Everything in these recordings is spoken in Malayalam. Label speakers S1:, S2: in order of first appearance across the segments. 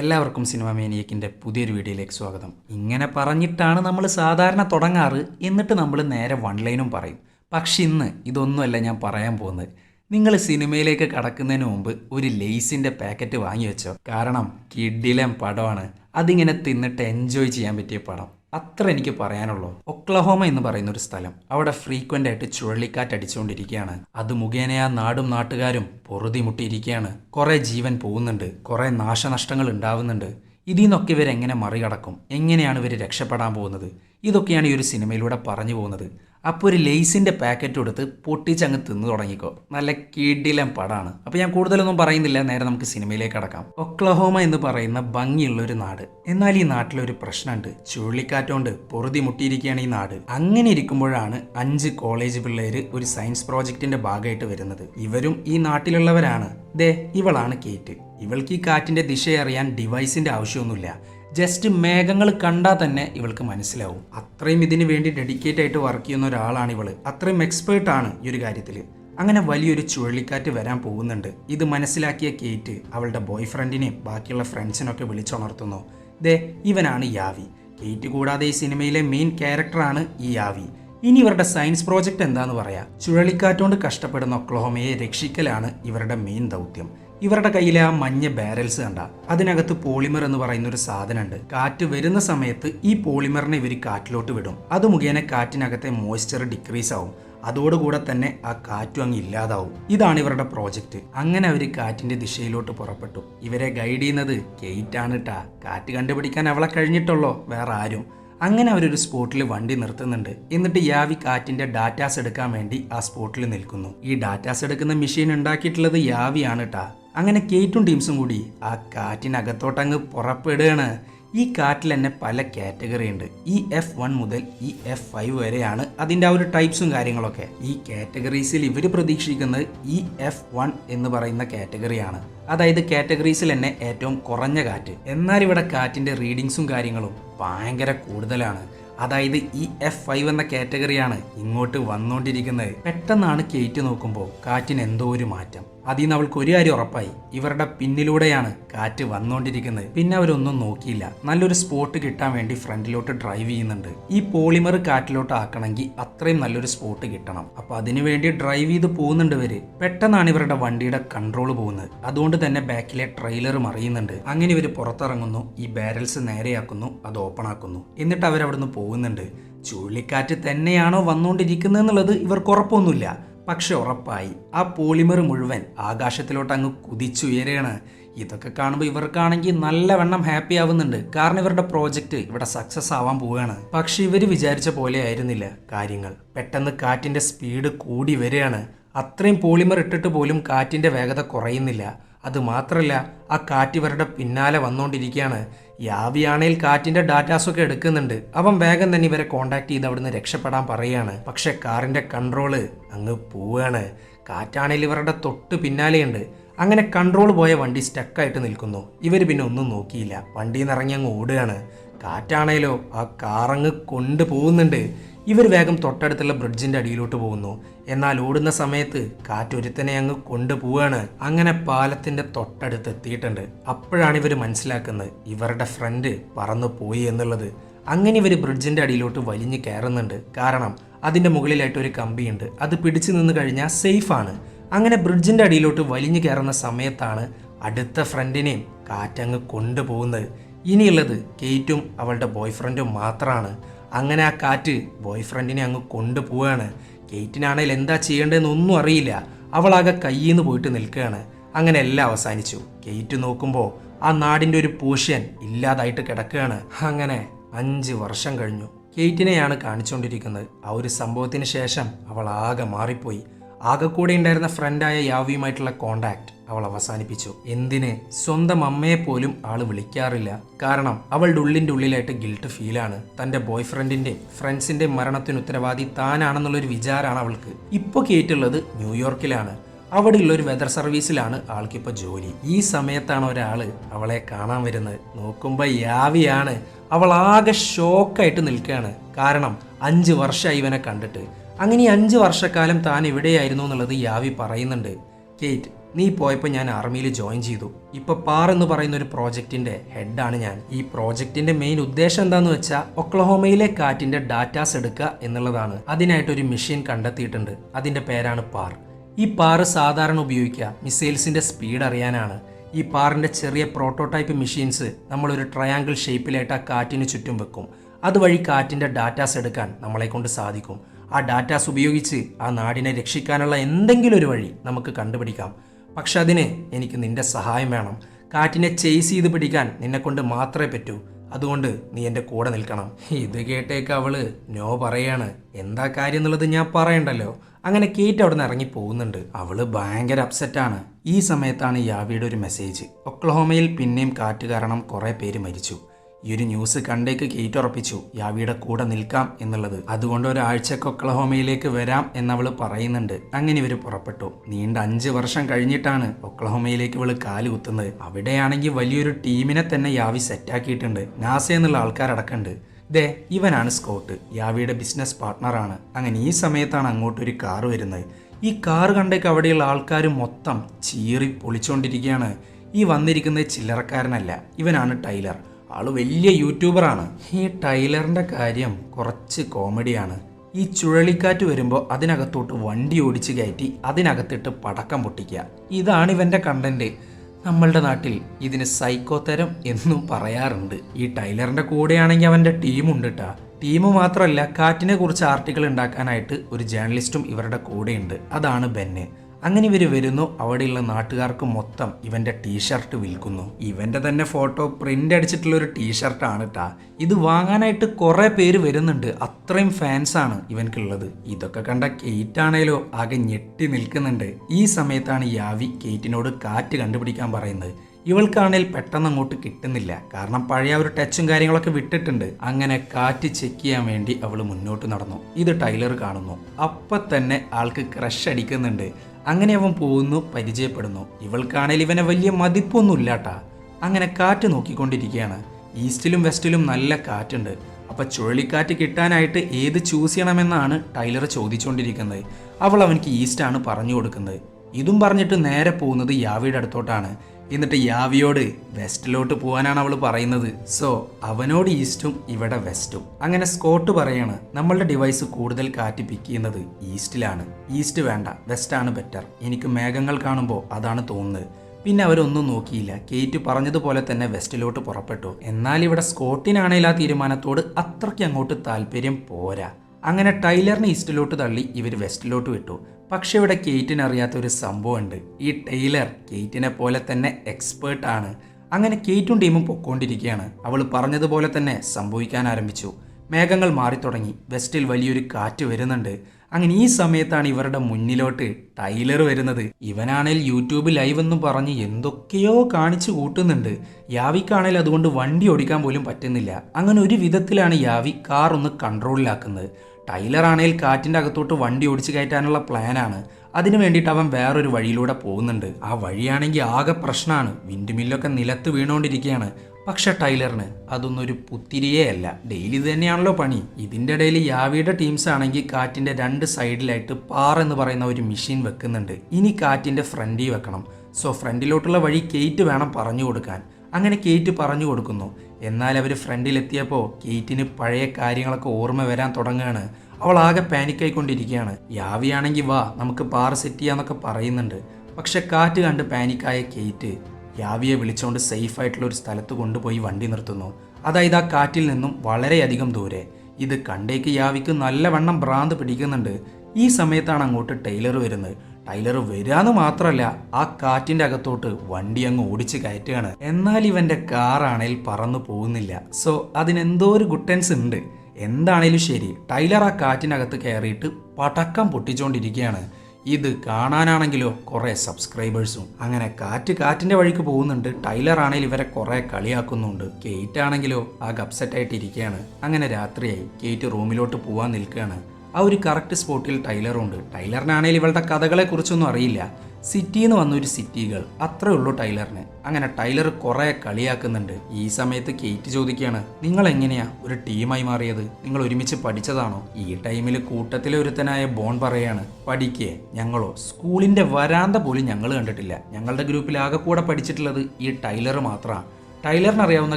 S1: എല്ലാവർക്കും സിനിമ മേനിയക്കിന്റെ പുതിയൊരു വീഡിയോയിലേക്ക് സ്വാഗതം. ഇങ്ങനെ പറഞ്ഞിട്ടാണ് നമ്മൾ സാധാരണ തുടങ്ങാറ് എന്നിട്ട് നമ്മൾ നേരെ വൺ ലൈനും പറയും. പക്ഷെ ഇന്ന് ഇതൊന്നുമല്ല ഞാൻ പറയാൻ പോകുന്നത്. നിങ്ങൾ സിനിമയിലേക്ക് കടക്കുന്നതിന് മുമ്പ് ഒരു ലേസിന്റെ പാക്കറ്റ് വാങ്ങി വെച്ചോ കാരണം കിഡിലം പടമാണ്. അതിങ്ങനെ തിന്നിട്ട് എൻജോയ് ചെയ്യാൻ പറ്റിയ പടം. അത്ര എനിക്ക് പറയാനുള്ളൂ. ഒക്ലഹോമ എന്ന് പറയുന്ന ഒരു സ്ഥലം. അവിടെ ഫ്രീക്വന്റ് ആയിട്ട് ചുഴലിക്കാറ്റ് അടിച്ചുകൊണ്ടിരിക്കുകയാണ്. അത് മുഖേന ആ നാടും നാട്ടുകാരും പൊറുതിമുട്ടിയിരിക്കുകയാണ്. കുറേ ജീവൻ പോകുന്നുണ്ട്. കുറേ നാശനഷ്ടങ്ങൾ ഉണ്ടാവുന്നുണ്ട്. ഇതിൽ നിന്നൊക്കെ ഇവരെങ്ങനെ മറികടക്കും? എങ്ങനെയാണ് ഇവർ രക്ഷപ്പെടാൻ പോകുന്നത്? ഇതൊക്കെയാണ് ഈ ഒരു സിനിമയിലൂടെ പറഞ്ഞു പോകുന്നത്. അപ്പോൾ ഒരു ലേസിന്റെ പാക്കറ്റ് കൊടുത്ത് പൊട്ടിച്ചങ്ങ് തിന്നു തുടങ്ങിക്കോ. നല്ല കിടിലം പടമാണ് അപ്പോൾ ഞാൻ കൂടുതലൊന്നും പറയുന്നില്ല. നേരെ നമുക്ക് സിനിമയിലേക്ക് അടക്കാം ഒക്ലഹോമ എന്ന് പറയുന്ന ഭംഗിയുള്ള ഒരു നാട്. എന്നാൽ ഈ നാട്ടിലൊരു പ്രശ്നമുണ്ട്. ചുഴലിക്കാറ്റോണ്ട്. പൊറുതി മുട്ടിയിരിക്കുകയാണ് ഈ നാട്. അങ്ങനെ ഇരിക്കുമ്പോഴാണ് അഞ്ച് കോളേജ് പിള്ളേർ ഒരു സയൻസ് പ്രോജക്റ്റിന്റെ ഭാഗമായിട്ട് വരുന്നത്. ഇവരും ഈ നാട്ടിലുള്ളവരാണ്. ദേ ഇവളാണ് കേറ്റ്. ഇവൾക്ക് ഈ കാറ്റിന്റെ ദിശ അറിയാൻ ഡിവൈസിന്റെ ആവശ്യമൊന്നുമില്ല. ജസ്റ്റ് മേഘങ്ങൾ കണ്ടാൽ തന്നെ ഇവൾക്ക് മനസ്സിലാവും. അത്രയും ഇതിന് വേണ്ടി ഡെഡിക്കേറ്റ് ആയിട്ട് വർക്ക് ചെയ്യുന്ന ഒരാളാണ് ഇവൾ അത്രയും എക്സ്പേർട്ട് ആണ് ഈ ഒരു കാര്യത്തിൽ അങ്ങനെ വലിയൊരു ചുഴലിക്കാറ്റ് വരാൻ പോകുന്നുണ്ട്. ഇത് മനസ്സിലാക്കിയ കേറ്റ് അവളുടെ ബോയ് ഫ്രണ്ടിനെയും ബാക്കിയുള്ള ഫ്രണ്ട്സിനൊക്കെ വിളിച്ചുണർത്തുന്നു. ദേ ഇവനാണ് യാവി. കേറ്റ് കൂടാതെ ഈ സിനിമയിലെ മെയിൻ ക്യാരക്ടറാണ് ഈ യാവി. ഇനി ഇവരുടെ സയൻസ് പ്രോജക്റ്റ് എന്താന്ന് പറയാം. ചുഴലിക്കാറ്റുകൊണ്ട് കഷ്ടപ്പെടുന്ന ഒക്ലോഹമയെ രക്ഷിക്കലാണ് ഇവരുടെ മെയിൻ ദൗത്യം. ഇവരുടെ കയ്യിലെ ആ മഞ്ഞ ബാരൽസ് കണ്ട അതിനകത്ത് പോളിമർ എന്ന് പറയുന്ന ഒരു സാധനമുണ്ട് കാറ്റ് വരുന്ന സമയത്ത് ഈ പോളിമറിനെ ഇവർ കാറ്റിലോട്ട് വിടും. അത് മുഖേന കാറ്റിനകത്തെ മോയ്സ്ചർ ഡിക്രീസ് ആവും. അതോടുകൂടെ തന്നെ ആ കാറ്റും അങ്ങ് ഇല്ലാതാവും. ഇതാണ് ഇവരുടെ പ്രോജക്റ്റ് അങ്ങനെ അവർ കാറ്റിന്റെ ദിശയിലോട്ട് പുറപ്പെട്ടു. ഇവരെ ഗൈഡ് ചെയ്യുന്നത് കെയ്റ്റ് ആണ് കേട്ടാ കാറ്റ് കണ്ടുപിടിക്കാൻ അവളെ കഴിഞ്ഞിട്ടുള്ളോ? വേറെ ആരും. അങ്ങനെ അവരൊരു സ്പോട്ടിൽ വണ്ടി നിർത്തുന്നുണ്ട്. എന്നിട്ട് യാവി കാറ്റിന്റെ ഡാറ്റാസ് എടുക്കാൻ വേണ്ടി ആ സ്പോട്ടിൽ നിൽക്കുന്നു. ഈ ഡാറ്റാസ് എടുക്കുന്ന മെഷീൻ ഉണ്ടാക്കിയിട്ടുള്ളത് യാവിയാണ് ട്ടാ. അങ്ങനെ കേറ്റും ടീംസും കൂടി ആ കാറ്റിനകത്തോട്ടങ്ങ് പുറപ്പെടുകയാണ്. ഈ കാറ്റിൽ തന്നെ പല കാറ്റഗറി ഉണ്ട്. ഈ എഫ് വൺ മുതൽ ഈ എഫ് ഫൈവ് വരെയാണ് അതിന്റെ ആ ഒരു ടൈപ്സും കാര്യങ്ങളൊക്കെ. ഈ കാറ്റഗറീസിൽ ഇവർ പ്രതീക്ഷിക്കുന്നത് ഈ എഫ് വൺ എന്ന് പറയുന്ന കാറ്റഗറിയാണ്. അതായത് കാറ്റഗറീസിൽ തന്നെ ഏറ്റവും കുറഞ്ഞ കാറ്റ്. എന്നാൽ ഇവിടെ കാറ്റിന്റെ റീഡിങ്സും കാര്യങ്ങളും ഭയങ്കര കൂടുതലാണ്. അതായത് ഈ എഫ് ഫൈവ് എന്ന കാറ്റഗറിയാണ് ഇങ്ങോട്ട് വന്നുകൊണ്ടിരിക്കുന്നത് പെട്ടെന്നാണ് കേറ്റ് നോക്കുമ്പോൾ കാറ്റിന് എന്തോ ഒരു മാറ്റം. അതിൽ നിന്ന് അവൾക്ക് ഒരു കാര്യം ഉറപ്പായി. ഇവരുടെ പിന്നിലൂടെയാണ് കാറ്റ് വന്നുകൊണ്ടിരിക്കുന്നത്. പിന്നെ അവരൊന്നും നോക്കിയില്ല. നല്ലൊരു സ്പോട്ട് കിട്ടാൻ വേണ്ടി ഫ്രണ്ടിലോട്ട് ഡ്രൈവ് ചെയ്യുന്നുണ്ട്. ഈ പോളിമർ കാറ്റിലോട്ട് ആക്കണമെങ്കിൽ അത്രയും നല്ലൊരു സ്പോട്ട് കിട്ടണം. അപ്പൊ അതിനുവേണ്ടി ഡ്രൈവ് ചെയ്ത് പോകുന്നുണ്ട് ഇവർ. പെട്ടെന്നാണ് ഇവരുടെ വണ്ടിയുടെ കൺട്രോൾ പോകുന്നത്. അതുകൊണ്ട് തന്നെ ബാക്കിലെ ട്രെയിലർ മറിയുന്നുണ്ട് അങ്ങനെ ഇവർ പുറത്തിറങ്ങുന്നു. ഈ ബാരൽസ് നേരെയാക്കുന്നു. അത് ഓപ്പൺ ആക്കുന്നു. എന്നിട്ട് അവരവിടുന്ന് പോകുന്നുണ്ട്. ചുഴലിക്കാറ്റ് തന്നെയാണോ വന്നുകൊണ്ടിരിക്കുന്നത് എന്നുള്ളത് ഇവർക്ക് ഉറപ്പൊന്നുമില്ല. പക്ഷെ ഉറപ്പായി ആ പോളിമർ മുഴുവൻ ആകാശത്തിലോട്ട് അങ്ങ് കുതിച്ചുയരുകയാണ് ഇതൊക്കെ കാണുമ്പോൾ ഇവർക്കാണെങ്കിൽ നല്ലവണ്ണം ഹാപ്പി ആവുന്നുണ്ട്. കാരണം ഇവരുടെ പ്രോജക്റ്റ് ഇവിടെ സക്സസ് ആവാൻ പോവുകയാണ്. പക്ഷെ ഇവർ വിചാരിച്ച പോലെ ആയിരുന്നില്ല. കാര്യങ്ങൾ പെട്ടെന്ന് കാറ്റിന്റെ സ്പീഡ് കൂടി വരികയാണ്. അത്രയും പോളിമർ ഇട്ടിട്ട് പോലും കാറ്റിന്റെ വേഗത കുറയുന്നില്ല. അത് മാത്രമല്ല ആ കാറ്റ് ഇവരുടെ പിന്നാലെ വന്നുകൊണ്ടിരിക്കുകയാണ് യാവിയാണേൽ കാറ്റിന്റെ ഡാറ്റാസൊക്കെ എടുക്കുന്നുണ്ട്. അവൻ വേഗം തന്നെ ഇവരെ കോണ്ടാക്ട് ചെയ്ത് അവിടുന്ന് രക്ഷപ്പെടാൻ പറയാണ് പക്ഷെ കാറിന്റെ കൺട്രോൾ അങ്ങ് പോവുകയാണ്. കാറ്റാണേൽ ഇവരുടെ തൊട്ട് പിന്നാലെയുണ്ട്. അങ്ങനെ കൺട്രോൾ പോയ വണ്ടി സ്റ്റക്കായിട്ട് നിൽക്കുന്നു. ഇവർ പിന്നെ ഒന്നും നോക്കിയില്ല. വണ്ടിയിൽ നിന്ന് അങ്ങ് ഓടുകയാണ്. കാറ്റാണേലോ ആ കാറങ്ങ് കൊണ്ടുപോകുന്നുണ്ട്. ഇവർ വേഗം തൊട്ടടുത്തുള്ള ബ്രിഡ്ജിന്റെ അടിയിലോട്ട് പോകുന്നു. എന്നാൽ ഓടുന്ന സമയത്ത് കാറ്റൊരുത്തനെ അങ്ങ് കൊണ്ടുപോവാണ്. അങ്ങനെ പാലത്തിന്റെ തൊട്ടടുത്ത് എത്തിയിട്ടുണ്ട്. അപ്പോഴാണ് ഇവർ മനസ്സിലാക്കുന്നത് ഇവരുടെ ഫ്രണ്ട് പറന്നു പോയി എന്നുള്ളത്. അങ്ങനെ ഇവർ ബ്രിഡ്ജിന്റെ അടിയിലോട്ട് വലിഞ്ഞു കയറുന്നുണ്ട്. കാരണം അതിന്റെ മുകളിലായിട്ട് ഒരു കമ്പിയുണ്ട്. അത് പിടിച്ചു നിന്ന് കഴിഞ്ഞാൽ സേഫാണ്. അങ്ങനെ ബ്രിഡ്ജിന്റെ അടിയിലോട്ട് വലിഞ്ഞു കയറുന്ന സമയത്താണ് അടുത്ത ഫ്രണ്ടിനെയും കാറ്റങ്ങ് കൊണ്ടുപോകുന്നത്. ഇനിയുള്ളത് കേറ്റും അവളുടെ ബോയ്ഫ്രണ്ടും മാത്രമാണ് അങ്ങനെ ആ കാറ്റ് ബോയ്ഫ്രണ്ടിനെ അങ്ങ് കൊണ്ടുപോവാണ്. കേറ്റിനാണെങ്കിൽ എന്താ ചെയ്യേണ്ടതെന്നൊന്നും അറിയില്ല. അവളാകെ കയ്യിൽ നിന്ന് പോയിട്ട് നിൽക്കുകയാണ്. അങ്ങനെ എല്ലാം അവസാനിച്ചു. കേറ്റ് നോക്കുമ്പോൾ ആ നാടിന്റെ ഒരു പോഷൻ ഇല്ലാതായിട്ട് കിടക്കുകയാണ്. അങ്ങനെ അഞ്ച് വർഷം കഴിഞ്ഞു. കേറ്റിനെയാണ് കാണിച്ചുകൊണ്ടിരിക്കുന്നത് ആ ഒരു സംഭവത്തിന് ശേഷം അവൾ ആകെ മാറിപ്പോയി. ആകെ കൂടെ ഉണ്ടായിരുന്ന ഫ്രണ്ടായ യാവിയുമായിട്ടുള്ള കോണ്ടാക്ട് അവൾ അവസാനിപ്പിച്ചു. എന്തിന്? സ്വന്തം അമ്മയെ പോലും ആൾ വിളിക്കാറില്ല. കാരണം അവളുടെ ഉള്ളിന്റെ ഉള്ളിലായിട്ട് ഗിൽട്ട് ഫീലാണ് തന്റെ ബോയ് ഫ്രണ്ടിന്റെ ഫ്രണ്ട്സിന്റെ മരണത്തിന് ഉത്തരവാദി താനാണെന്നുള്ളൊരു വിചാരമാണ് അവൾക്ക്. ഇപ്പോൾ കേട്ടുള്ളത് ന്യൂയോർക്കിലാണ് അവിടെയുള്ള ഒരു വെതർ സർവീസിലാണ് ആൾക്കിപ്പോൾ ജോലി. ഈ സമയത്താണ് ഒരാൾ അവളെ കാണാൻ വരുന്നത്. നോക്കുമ്പോൾ യാവിയാണ്. അവൾ ആകെ ഷോക്കായിട്ട് നിൽക്കുകയാണ്. കാരണം അഞ്ച് വർഷമായി ഇവനെ കണ്ടിട്ട്. അങ്ങനെ അഞ്ച് വർഷക്കാലം താൻ എവിടെയായിരുന്നു എന്നുള്ളത് യാവി പറയുന്നുണ്ട്. കേറ്റ്
S2: നീ പോയപ്പോൾ ഞാൻ ആർമിയിൽ ജോയിൻ ചെയ്തു. ഇപ്പോൾ പാർ എന്ന് പറയുന്ന ഒരു പ്രോജക്റ്റിന്റെ ഹെഡാണ് ഞാൻ. ഈ പ്രോജക്റ്റിന്റെ മെയിൻ ഉദ്ദേശം എന്താന്ന് വെച്ചാൽ ഒക്ലഹോമയിലെ കാറ്റിന്റെ ഡാറ്റാസ് എടുക്കുക എന്നുള്ളതാണ്. അതിനായിട്ട് ഒരു മെഷീൻ കണ്ടെത്തിയിട്ടുണ്ട്. അതിന്റെ പേരാണ് പാർ. ഈ പാർ സാധാരണ ഉപയോഗിക്കുക. മിസൈൽസിന്റെ സ്പീഡ് അറിയാനാണ്. ഈ പാറിന്റെ ചെറിയ പ്രോട്ടോടൈപ്പ് മെഷീൻസ് നമ്മളൊരു ട്രയാങ്കിൾ ഷേപ്പിലായിട്ട് ആ കാറ്റിന് ചുറ്റും വെക്കും. അതുവഴി കാറ്റിന്റെ ഡാറ്റാസ് എടുക്കാൻ നമ്മളെ കൊണ്ട് സാധിക്കും. ആ ഡാറ്റാസ് ഉപയോഗിച്ച് ആ നാടിനെ രക്ഷിക്കാനുള്ള എന്തെങ്കിലും ഒരു വഴി നമുക്ക് കണ്ടുപിടിക്കാം. പക്ഷെ അതിന് എനിക്ക് നിന്റെ സഹായം വേണം. കാറ്റിനെ ചേസ് ചെയ്ത് പിടിക്കാൻ നിന്നെക്കൊണ്ട് മാത്രമേ പറ്റൂ. അതുകൊണ്ട് നീ എന്റെ കൂടെ നിൽക്കണം. ഇത് കേട്ടേക്ക് അവൾ നോ പറയാണ്. എന്താ കാര്യം എന്നുള്ളത് ഞാൻ പറയണ്ടല്ലോ? അങ്ങനെ കേറ്റ് അവിടെ നിന്ന് ഇറങ്ങി പോകുന്നുണ്ട്. അവൾ ഭയങ്കര അപ്സെറ്റാണ് ഈ സമയത്താണ് യാവിയുടെ ഒരു മെസ്സേജ് ഒക്ലഹോമയിൽ പിന്നെയും കാറ്റ് കാരണം കുറേ പേര് മരിച്ചു. ഈ ഒരു ന്യൂസ് കണ്ടേക്ക് കേറ്റ് ഉറപ്പിച്ചു യാവിയുടെ കൂടെ നിൽക്കാം എന്നുള്ളത്. അതുകൊണ്ട് ഒരാഴ്ചക്ക് ഒക്ലഹോമയിലേക്ക് വരാം എന്നവൾ പറയുന്നുണ്ട്. അങ്ങനെ ഇവർ പുറപ്പെട്ടു. നീണ്ട അഞ്ച് വർഷം കഴിഞ്ഞിട്ടാണ് ഒക്ലഹോമയിലേക്ക് ഇവൾ കാൽ കുത്തുന്നത്. അവിടെയാണെങ്കിൽ വലിയൊരു ടീമിനെ തന്നെ യാവി സെറ്റാക്കിയിട്ടുണ്ട്. നാസ എന്നുള്ള ആൾക്കാരടക്കമുണ്ട് ദേ ഇവനാണ് സ്കോട്ട്. യാവിയുടെ ബിസിനസ് പാർട്ട്ണറാണ്. അങ്ങനെ ഈ സമയത്താണ് അങ്ങോട്ട് ഒരു കാർ വരുന്നത്. ഈ കാർ കണ്ടേക്ക് അവിടെയുള്ള ആൾക്കാർ മൊത്തം ചീറി പൊളിച്ചുകൊണ്ടിരിക്കുകയാണ് ഈ വന്നിരിക്കുന്നത് ചില്ലറക്കാരനല്ല. ഇവനാണ് ടൈലർ. ആൾ വലിയ യൂട്യൂബറാണ്. ഈ ടൈലറിന്റെ കാര്യം കുറച്ച് കോമഡിയാണ്. ഈ ചുഴലിക്കാറ്റ് വരുമ്പോൾ അതിനകത്തോട്ട് വണ്ടി ഓടിച്ച് കയറ്റി അതിനകത്തിട്ട് പടക്കം പൊട്ടിക്കുക. ഇതാണ് ഇവന്റെ കണ്ടന്റ്. നമ്മളുടെ നാട്ടിൽ ഇതിന് സൈക്കോത്തരം എന്നും പറയാറുണ്ട്. ഈ ടൈലറിന്റെ കൂടെയാണെങ്കിൽ അവന്റെ ടീമുണ്ട് കേട്ടാ ടീം മാത്രമല്ല കാറ്റിനെ കുറിച്ച് ആർട്ടിക്കിൾ ഉണ്ടാക്കാനായിട്ട് ഒരു ജേർണലിസ്റ്റും ഇവരുടെ കൂടെയുണ്ട്. അതാണ് ബെന്ന്. അങ്ങനെ ഇവർ വരുന്നു. അവിടെയുള്ള നാട്ടുകാർക്ക് മൊത്തം ഇവന്റെ ടീഷർട്ട് വിൽക്കുന്നു. ഇവന്റെ തന്നെ ഫോട്ടോ പ്രിന്റ് അടിച്ചിട്ടുള്ള ഒരു ടീഷർട്ടാണ് കേട്ടാ ഇത് വാങ്ങാനായിട്ട് കുറേ പേര് വരുന്നുണ്ട്. അത്രയും ഫാൻസാണ് ഇവൻക്കുള്ളത്. ഇതൊക്കെ കണ്ട കേറ്റ് ആണേലോ ആകെ ഞെട്ടി നിൽക്കുന്നുണ്ട്. ഈ സമയത്താണ് യാവി കേറ്റിനോട് കാറ്റ് കണ്ടുപിടിക്കാൻ പറയുന്നത്. ഇവൾക്കാണേൽ പെട്ടെന്ന് അങ്ങോട്ട് കിട്ടുന്നില്ല. കാരണം പഴയ ഒരു ടച്ചും കാര്യങ്ങളൊക്കെ വിട്ടിട്ടുണ്ട്. അങ്ങനെ കാറ്റ് ചെക്ക് ചെയ്യാൻ വേണ്ടി അവൾ മുന്നോട്ട് നടന്നു. ഇത് ടൈലർ കാണുന്നു. അപ്പൊ തന്നെ ആൾക്ക് ക്രഷ് അടിക്കുന്നുണ്ട്. അങ്ങനെ അവൻ പോകുന്നു പരിചയപ്പെടുന്നു. ഇവൾക്കാണെങ്കിൽ ഇവനെ വലിയ മതിപ്പൊന്നും ഇല്ലാട്ടാ അങ്ങനെ കാറ്റ് നോക്കിക്കൊണ്ടിരിക്കുകയാണ്. ഈസ്റ്റിലും വെസ്റ്റിലും നല്ല കാറ്റുണ്ട്. അപ്പൊ ചുഴലിക്കാറ്റ് കിട്ടാനായിട്ട് ഏത് ചൂസ് ചെയ്യണമെന്നാണ് ടൈലർ ചോദിച്ചുകൊണ്ടിരിക്കുന്നത് അവൾ അവനക്ക് ഈസ്റ്റാണ് പറഞ്ഞു കൊടുക്കുന്നത്. ഇതും പറഞ്ഞിട്ട് നേരെ പോകുന്നത് യാവിയുടെ അടുത്തോട്ടാണ്. എന്നിട്ട് യാവിയോട് വെസ്റ്റിലോട്ട് പോകാനാണ് അവൾ പറയുന്നത്. സോ അവനോട് ഈസ്റ്റും ഇവിടെ വെസ്റ്റും. അങ്ങനെ സ്കോട്ട് പറയാണ് നമ്മളുടെ ഡിവൈസ് കൂടുതൽ കാറ്റ് പിക്ക് ചെയ്യുന്നത് ഈസ്റ്റിലാണ്. ഈസ്റ്റ് വേണ്ട വെസ്റ്റാണ് ബെറ്റർ. എനിക്ക് മേഘങ്ങൾ കാണുമ്പോൾ അതാണ് തോന്നുന്നത്. പിന്നെ അവരൊന്നും നോക്കിയില്ല. കേറ്റ് പറഞ്ഞതുപോലെ തന്നെ വെസ്റ്റിലോട്ട് പുറപ്പെട്ടു. എന്നാൽ ഇവിടെ സ്കോട്ടിനാണെങ്കിൽ ആ തീരുമാനത്തോട് അത്രയ്ക്ക് അങ്ങോട്ട് താല്പര്യം പോരാ. അങ്ങനെ ടൈലറിനെ ഈസ്റ്റിലോട്ട് തള്ളി ഇവർ വെസ്റ്റിലോട്ട് വിട്ടു. പക്ഷെ ഇവിടെ കേറ്റിന് അറിയാത്ത ഒരു സംഭവമുണ്ട്. ഈ ടൈലർ കേറ്റിനെ പോലെ തന്നെ എക്സ്പേർട്ട് ആണ്. അങ്ങനെ കേറ്റും ടീമും പൊക്കോണ്ടിരിക്കുകയാണ്. അവൾ പറഞ്ഞതുപോലെ തന്നെ സംഭവിക്കാൻ ആരംഭിച്ചു. മേഘങ്ങൾ മാറിത്തുടങ്ങി. വെസ്റ്റിൽ വലിയൊരു കാറ്റ് വരുന്നുണ്ട്. അങ്ങനെ ഈ സമയത്താണ് ഇവരുടെ മുന്നിലോട്ട് ടൈലർ വരുന്നത്. ഇവനാണേൽ യൂട്യൂബ് ലൈവ് എന്ന് പറഞ്ഞ് എന്തൊക്കെയോ കാണിച്ചു കൂട്ടുന്നുണ്ട്. യാവിക്കാണേൽ അതുകൊണ്ട് വണ്ടി ഓടിക്കാൻ പോലും പറ്റുന്നില്ല. അങ്ങനെ ഒരു വിധത്തിലാണ് യാവി കാർ ഒന്ന് കൺട്രോളിലാക്കുന്നത് ടൈലർ ആണെങ്കിൽ കാറ്റിന്റെ അകത്തോട്ട് വണ്ടി ഓടിച്ച് കയറ്റാനുള്ള പ്ലാനാണ്. അതിനു വേണ്ടിയിട്ട് അവൻ വേറൊരു വഴിയിലൂടെ പോകുന്നുണ്ട്. ആ വഴിയാണെങ്കിൽ ആകെ പ്രശ്നമാണ് വിൻഡ് മില്ലൊക്കെ നിലത്ത് വീണുകൊണ്ടിരിക്കുകയാണ് പക്ഷെ ടൈലറിന് അതൊന്നും ഒരു പുത്തിരിയേ അല്ല. ഡെയിലി ഇത് തന്നെയാണല്ലോ പണി. ഇതിന്റെ ഇടയിൽ യാവിയുടെ ടീംസ് ആണെങ്കിൽ കാറ്റിന്റെ രണ്ട് സൈഡിലായിട്ട് പാർ എന്ന് പറയുന്ന ഒരു മെഷീൻ വെക്കുന്നുണ്ട്. ഇനി കാറ്റിന്റെ ഫ്രണ്ടിൽ വെക്കണം. സോ ഫ്രണ്ടിലോട്ടുള്ള വഴി കേറ്റ് വേണം പറഞ്ഞു കൊടുക്കാൻ. അങ്ങനെ കേറ്റ് പറഞ്ഞു കൊടുക്കുന്നു. എന്നാൽ അവർ ഫ്രണ്ടിലെത്തിയപ്പോൾ കേറ്റിന് പഴയ കാര്യങ്ങളൊക്കെ ഓർമ്മ വരാൻ തുടങ്ങുകയാണ്. അവൾ ആകെ പാനിക്കായിക്കൊണ്ടിരിക്കുകയാണ്. യാവിയാണെങ്കിൽ വാ നമുക്ക് പാറ സെറ്റ് ചെയ്യാന്നൊക്കെ പറയുന്നുണ്ട്. പക്ഷെ കാറ്റ് കണ്ട് പാനിക്കായ കേറ്റ് യാവിയെ വിളിച്ചുകൊണ്ട് സേഫ് ആയിട്ടുള്ള ഒരു സ്ഥലത്ത് കൊണ്ടുപോയി വണ്ടി നിർത്തുന്നു. അതായത് ആ കാറ്റിൽ നിന്നും വളരെയധികം ദൂരെ. ഇത് കണ്ടേക്ക് യാവിക്ക് നല്ലവണ്ണം ഭ്രാന്ത് പിടിക്കുന്നുണ്ട്. ഈ സമയത്താണ് അങ്ങോട്ട് ടൈലർ വരുന്നത്. ടൈലർ വരാന്ന് മാത്രമല്ല ആ കാറ്റിന്റെ അകത്തോട്ട് വണ്ടി അങ്ങ് ഓടിച്ച് കയറ്റുകയാണ്. എന്നാൽ ഇവന്റെ കാറാണേൽ പറന്നു പോകുന്നില്ല. സോ അതിനെന്തോ ഒരു ഗുട്ടൻസ് ഉണ്ട്. എന്താണേലും ശരി. ടൈലർ ആ കാറ്റിനകത്ത് കയറിയിട്ട് പടക്കം പൊട്ടിച്ചുകൊണ്ടിരിക്കുകയാണ് ഇത് കാണാനാണെങ്കിലോ കുറേ സബ്സ്ക്രൈബേഴ്സും. അങ്ങനെ കാറ്റ് കാറ്റിന്റെ വഴിക്ക് പോകുന്നുണ്ട്. ടൈലർ ആണെങ്കിൽ ഇവരെ കുറേ കളിയാക്കുന്നുണ്ട്. കേറ്റ് ആണെങ്കിലോ ആ അപ്സെറ്റ് ആയിട്ട് ഇരിക്കുകയാണ് അങ്ങനെ രാത്രിയായി. കേറ്റ് റൂമിലോട്ട് പോവാൻ നിൽക്കുകയാണ്.
S1: ആ ഒരു കറക്റ്റ് സ്പോട്ടിൽ ടൈലറും ഉണ്ട്. ടൈലറിനാണെങ്കിൽ ഇവളുടെ കഥകളെക്കുറിച്ചൊന്നും അറിയില്ല. സിറ്റിയിൽ നിന്ന് വന്ന ഒരു സിറ്റികൾ അത്രേ ഉള്ളൂ ടൈലറിന് അങ്ങനെ ടൈലർ കുറെ കളിയാക്കുന്നുണ്ട്. ഈ സമയത്ത് കേറ്റ് ചോദിക്കുകയാണ് നിങ്ങൾ എങ്ങനെയാ ഒരു ടീമായി മാറിയത്? നിങ്ങൾ ഒരുമിച്ച് പഠിച്ചതാണോ? ഈ ടൈമിൽ കൂട്ടത്തിലെ ഒരുത്തനായ ബോൺ പറയാണ് പഠിക്കേ ഞങ്ങളോ? സ്കൂളിന്റെ വരാന്ത പോലും ഞങ്ങൾ കണ്ടിട്ടില്ല. ഞങ്ങളുടെ ഗ്രൂപ്പിൽ ആകെ കൂടെ പഠിച്ചിട്ടുള്ളത് ഈ ടൈലർ മാത്രമാണ് ടൈലറിന് അറിയാവുന്ന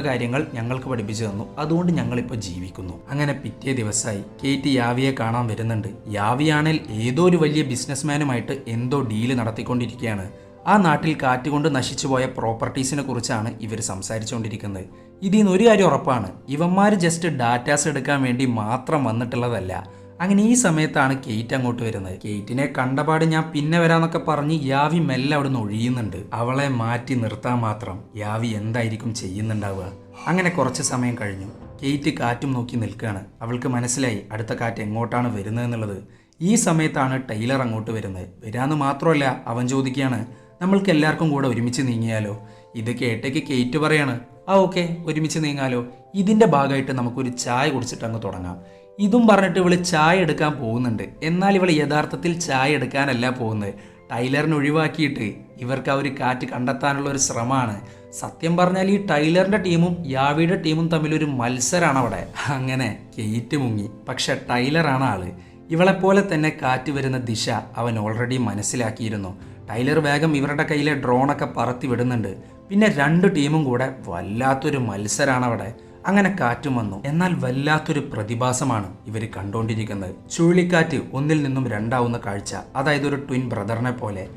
S1: കാര്യങ്ങൾ ഞങ്ങൾക്ക് പഠിപ്പിച്ചു തന്നു. അതുകൊണ്ട് ഞങ്ങളിപ്പോൾ ജീവിക്കുന്നു. അങ്ങനെ പിറ്റേ ദിവസമായി കേറ്റ് യാവിയെ കാണാൻ വരുന്നുണ്ട്. യാവിയാണെങ്കിൽ ഏതോ ഒരു വലിയ ബിസിനസ്മാനുമായിട്ട് എന്തോ ഡീൽ നടത്തിക്കൊണ്ടിരിക്കുകയാണ്. ആ നാട്ടിൽ കാറ്റുകൊണ്ട് നശിച്ചുപോയ പ്രോപ്പർട്ടീസിനെ കുറിച്ചാണ് ഇവർ സംസാരിച്ചുകൊണ്ടിരിക്കുന്നത്. ഇതിൽ നിന്ന് ഒരു കാര്യം ഉറപ്പാണ്. ഇവന്മാർ ജസ്റ്റ് ഡാറ്റാസ് എടുക്കാൻ വേണ്ടി മാത്രം വന്നിട്ടുള്ളതല്ല. അങ്ങനെ ഈ സമയത്താണ് കേറ്റ് അങ്ങോട്ട് വരുന്നത്. കേറ്റിനെ കണ്ടപാട് ഞാൻ പിന്നെ വരാന്നൊക്കെ പറഞ്ഞ് യാവി മെല്ലെ അവിടുന്ന് ഒഴിയുന്നുണ്ട്. അവളെ മാറ്റി നിർത്താൻ മാത്രം യാവി എന്തായിരിക്കും ചെയ്യുന്നുണ്ടാവുക? അങ്ങനെ കുറച്ച് സമയം കഴിഞ്ഞു. കേറ്റ് കാറ്റും നോക്കി നിൽക്കുകയാണ് അവൾക്ക് മനസ്സിലായി അടുത്ത കാറ്റ് എങ്ങോട്ടാണ് വരുന്നതെന്നുള്ളത്. ഈ സമയത്താണ് ടൈലർ അങ്ങോട്ട് വരുന്നത്. വരാന്ന് മാത്രമല്ല അവൻ ചോദിക്കുകയാണ് നമ്മൾക്ക് എല്ലാവർക്കും കൂടെ ഒരുമിച്ച് നീങ്ങിയാലോ? ഇത് കേട്ടേക്ക് കേറ്റ് പറയാണ് ആ ഓക്കെ ഒരുമിച്ച് നീങ്ങാലോ. ഇതിന്റെ ഭാഗമായിട്ട് നമുക്കൊരു ചായ കുടിച്ചിട്ട് അങ്ങ് തുടങ്ങാം. ഇതും പറഞ്ഞിട്ട് ഇവൾ ചായ എടുക്കാൻ പോകുന്നുണ്ട്. എന്നാൽ ഇവൾ യഥാർത്ഥത്തിൽ ചായ എടുക്കാനല്ല പോകുന്നത്. ടൈലറിനെ ഒഴിവാക്കിയിട്ട് ഇവർക്ക് ആ ഒരു കാറ്റ് കണ്ടെത്താനുള്ള ഒരു ശ്രമമാണ്. സത്യം പറഞ്ഞാൽ ഈ ടൈലറിന്റെ ടീമും യാവിയുടെ ടീമും തമ്മിൽ ഒരു മത്സരമാണ് അവിടെ. അങ്ങനെ കേറ്റ് മുങ്ങി. പക്ഷെ ടൈലറാണ് ആൾ. ഇവളെപ്പോലെ തന്നെ കാറ്റ് വരുന്ന ദിശ അവൻ ഓൾറെഡി മനസ്സിലാക്കിയിരുന്നു. ടൈലർ വേഗം ഇവരുടെ കയ്യിലെ ഡ്രോണൊക്കെ പറത്തി വിടുന്നുണ്ട്. പിന്നെ രണ്ട് ടീമും കൂടെ വല്ലാത്തൊരു മത്സരമാണ് അവിടെ. അങ്ങനെ കാറ്റും വന്നു. എന്നാൽ വല്ലാത്തൊരു പ്രതിഭാസമാണ് ഇവർ കണ്ടുകൊണ്ടിരിക്കുന്നത് ചുഴലിക്കാറ്റ് ഒന്നിൽ നിന്നും രണ്ടാവുന്ന കാഴ്ച. അതായത് ഒരു ട്വിൻ ബ്രദറിനെ പോലെ.